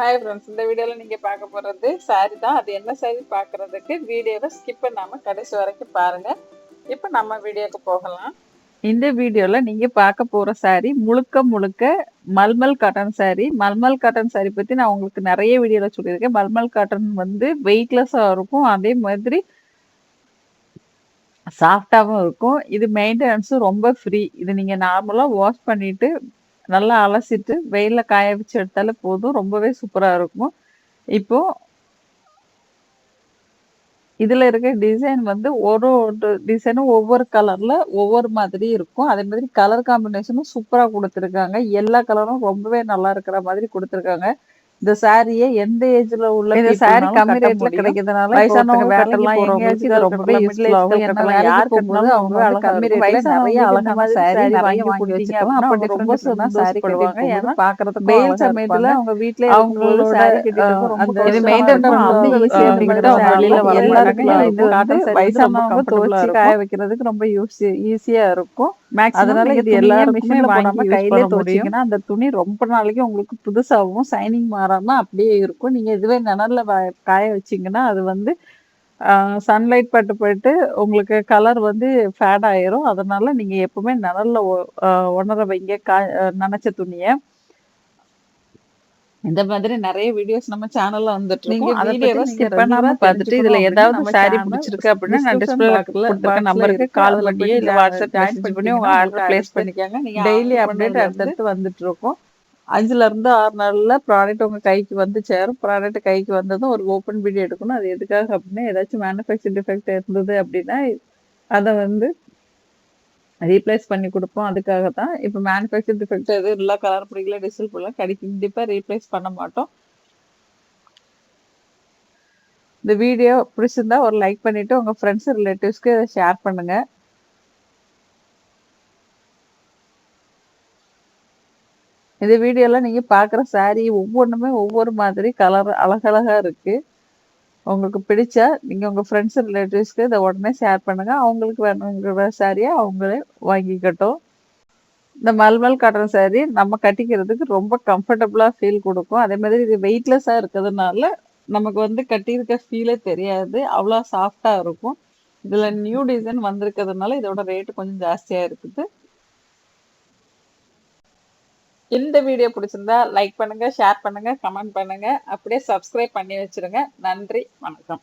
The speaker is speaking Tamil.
ஹாய் ஃப்ரெண்ட்ஸ் இந்த வீடியோவில் நீங்கள் பார்க்க போகிறது சாரி தான். அது என்ன சாரி பார்க்குறதுக்கு வீடியோவை ஸ்கிப் பண்ணாமல் கடைசி வரைக்கும் பாருங்கள் இப்போ நம்ம வீடியோக்கு போகலாம். இந்த வீடியோவில் நீங்கள் பார்க்க போகிற சாரி முழுக்க முழுக்க மல்மல் காட்டன் சாரி மல்மல் காட்டன் சாரி பற்றி நான் உங்களுக்கு நிறைய வீடியோவில் சொல்லியிருக்கேன். மல்மல் காட்டன் வந்து வெயிட்லெஸ்ஸாக இருக்கும். அதே மாதிரி சாஃப்டாகவும் இருக்கும். இது மெயின்டெனன்ஸும் ரொம்ப ஃப்ரீ இது நீங்கள் நார்மலாக வாஷ் பண்ணிவிட்டு நல்லா அலசிட்டு வெயிலில் காய வச்சு எடுத்தாலே போதும். ரொம்பவே சூப்பராக இருக்கும். இப்போ இதில் இருக்க டிசைன் வந்து ஒரு ஒரு டிசைனும் ஒவ்வொரு கலரில் ஒவ்வொரு மாதிரி இருக்கும். அதே மாதிரி கலர் காம்பினேஷனும் சூப்பராக கொடுத்துருக்காங்க. எல்லா கலரும் ரொம்பவே நல்லா இருக்கிற மாதிரி கொடுத்துருக்காங்க. இந்த சாரியை எந்த ஏஜ்ல உள்ள இந்த னாலும் கம்மி ரேட்ல. கிடைக்கிறதுனால வயசானவங்க ரொம்பவே ரொம்பவே useful useful ஆகும். ஏன்னா ஏன்னா வேலைக்கு யார் கட்டினாலும் அவங்க அவங்க கம்மி ரேட்ல நிறைய அழகான நிறைய வாங்கி வச்சுக்கலாம். வச்சுக்கலாம். அப்ப ரொம்ப கட்டிட்டு கட்டிட்டு போகும்போது போகும்போது பார்க்கறதுக்கும் வெயில் சமயத்துல. அவங்க வீட்ல அவங்களோட, இருக்கும்போது saree கட்டிட்டு ரொம்ப அந்த இது ரொம்ப பண்றது ஈஸியா ஈஸியா அப்படிங்கிறது அவங்க அவங்க வெளியில வர. ஏன்னா இது ரொம்ப வயசானவங்க துவைச்சு. காய வைக்கிறதுக்கு ரொம்ப யூஸ் ஈஸியா இருக்கும் அதனால இது எல்லாருக்குமே போடாம கையிலே. துவைச்சீங்கன்னா அந்த துணி ரொம்ப நாளைக்கு உங்களுக்கு புதுசாகவும் சைனிங் மாறாம அப்படியே இருக்கும். நீங்க இதுவே நிழல்ல வ- காய வச்சீங்கன்னா அது வந்து சன்லைட் பட்டு போயிட்டு உங்களுக்கு கலர் வந்து ஃபேட் ஆயிரும். அதனால நீங்க எப்பவுமே நிழல்ல ஆஹ் உணர வைங்க. கா நனைச்ச துணியை. இந்த மாதிரி நிறைய வீடியோஸ் நம்ம சேனல்ல வந்துட்டு நீங்க இருக்கும் அதை வீடியோவை ஸ்கிப் பண்ணாம பார்த்துட்டு இதுல ஏதாவது சாரி பிடிச்சிருக்கு அப்படின்னா நான் ல- கொடுத்துருக்க நம்பருக்கு. கால் பண்ணியோ இல்ல வாட்ஸ்அப் மெசேஜ் பண்ணி உங்க ஆர்டர் பிளேஸ் பண்ணிக்கோங்க. நீங்க டெய்லி அப்டேட் அடுத்தடுத்து வந்துட்டு இருக்கும். அஞ்சுல இருந்து ஆறு நாள்ல ப்ராடக்ட் உங்க கைக்கு வந்து சேரும். ப்ராடக்ட் கைக்கு வந்ததும் ஒரு ஓப்பன் வீடியோ எடுக்கணும். அது எதுக்காக அப்படின்னா ஏதாச்சும் மேனுஃபேக்சர் டிஃபெக்ட் இருந்தது அப்படின்னா அதை வந்து ரீப்ளேஸ் பண்ணி கொடுப்போம். அதுக்காக தான் இப்போ மேனுஃபேக்சர் டிஃபெக்ட் எதுவும் இல்லை கலர் பிடிக்கல டிசல் பிடிக்கல கண்டிப்பாக ரீப்ளேஸ் பண்ண மாட்டோம். இந்த வீடியோ பிடிச்சிருந்தா ஒரு லைக் பண்ணிவிட்டு உங்கள் ஃப்ரெண்ட்ஸ் ரிலேட்டிவ்ஸ்க்கு இதை ஷேர் பண்ணுங்கள் இந்த வீடியோவில் நீங்கள் பார்க்குற சாரீ ஒவ்வொன்றுமே ஒவ்வொரு மாதிரி கலர் அழகழகாக இருக்குது உங்களுக்கு பிடிச்சா நீங்கள் உங்கள் ஃப்ரெண்ட்ஸ் ரிலேட்டிவ்ஸ்க்கு இதை உடனே ஷேர் பண்ணுங்க. அவங்களுக்கு வேணுங்கிற சாரியை அவங்களே வாங்கிக்கட்டும். இந்த மல்மல் காட்டன் saree நம்ம கட்டிக்கிறதுக்கு ரொம்ப கம்ஃபர்டபுளாக ஃபீல் கொடுக்கும். அதே மாதிரி இது வெயிட்லெஸ்ஸாக இருக்கிறதுனால நமக்கு வந்து கட்டியிருக்க ஃபீலே தெரியாது. அவ்வளோ சாஃப்டாக இருக்கும். இதில் நியூ டிசைன் வந்திருக்கிறதுனால இதோட ரேட்டு கொஞ்சம் ஜாஸ்தியாக இருக்குது. இந்த வீடியோ பிடிச்சிருந்தா லைக் பண்ணுங்க ஷேர் பண்ணுங்க கமெண்ட் பண்ணுங்க. அப்படியே சப்ஸ்கிரைப் பண்ணி வச்சிருங்க. நன்றி வணக்கம்.